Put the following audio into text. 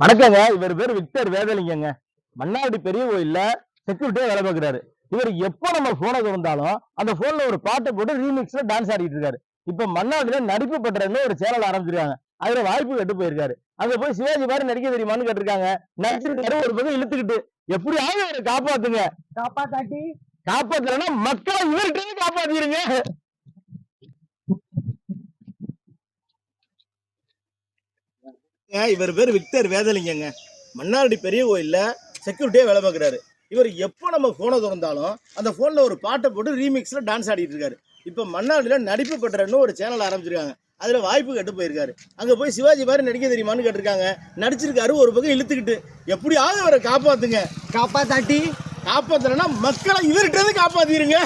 வணக்கங்க. இவர் பேர் விக்டர் வேதலிங்கங்க. மன்னாடி பெரிய கோயில்ல செக்யூரிட்டியா வேலை பார்க்குறாரு இவர் எப்போ நம்ம போனை திறந்தாலும் அந்த போன்ல ஒரு பாட்டை போட்டு ரீமிக்ஸ்ல டான்ஸ் ஆடிட்டு இருக்காரு. இப்ப மன்னாடில நடிப்பு பண்றதுன்னு ஒரு சேனல் ஆரம்பிச்சிருக்காங்க. அதுல வாய்ப்பு கெட்டு போயிருக்காரு. அங்க போய் சிவாஜி மாதிரி நடிக்க தெரியுமான்னு கேட்டிருக்காங்க. நடிச்சிருக்காரு ஒரு பக்கம் இழுத்துக்கிட்டு எப்படியாவது அவரை காப்பாத்துங்க? காப்பாத்தாட்டி. காப்பாத்தலன்னா மக்களை இவர்கிட்ட இருந்து காப்பாத்திருங்க. இவர் பேர் விக்டர் வேதலிங்கங்க. மன்னார்டி பெரிய கோயில்ல செக்யூரிட்டியா வேலை பார்க்குறாரு. இவர் எப்போ நம்ம ஃபோனை திறந்தாலும் அந்த ஃபோனில் ஒரு பாட்டை போட்டு ரீமிக்ஸில் டான்ஸ் ஆடிட்டு இருக்காரு. இப்போ மன்னாடியில் நடிப்பு பண்றன்னு ஒரு சேனல் ஆரம்பிச்சிருக்காங்க. அதில் வாய்ப்பு கெட்டு போயிருக்காரு. அங்கே போய் சிவாஜி மாதிரி நடிக்க தெரியுமான்னு கேட்டிருக்காங்க. நடிச்சிருக்காரு ஒரு பக்கம் இழுத்துக்கிட்டு. எப்படியாவது அவரை காப்பாத்துங்க? காப்பாத்தாட்டி. காப்பாத்தலைன்னா மக்களை இவர்கிட்ட காப்பாத்திருங்க.